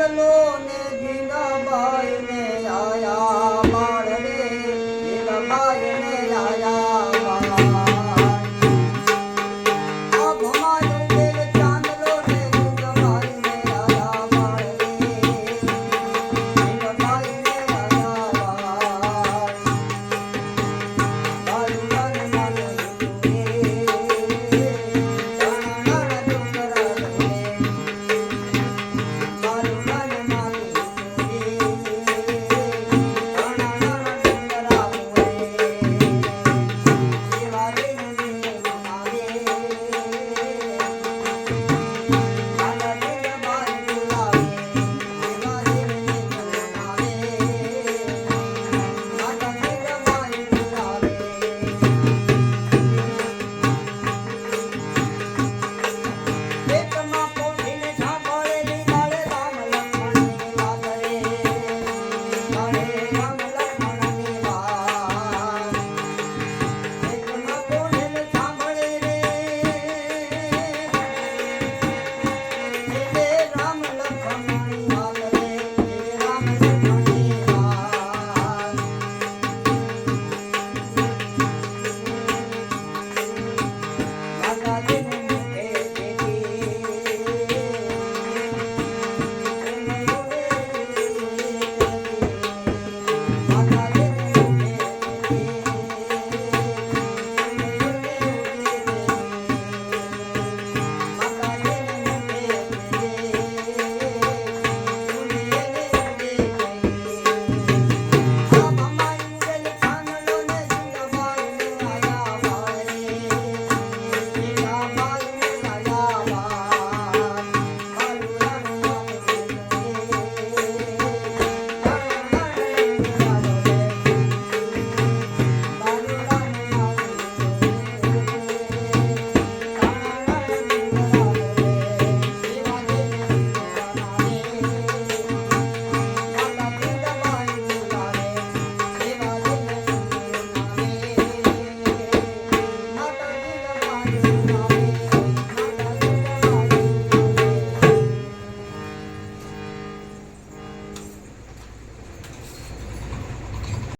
ચાંદલો ને જીનાબાઈ ને આયા માળવે જીનાબાઈ ને આયા માળા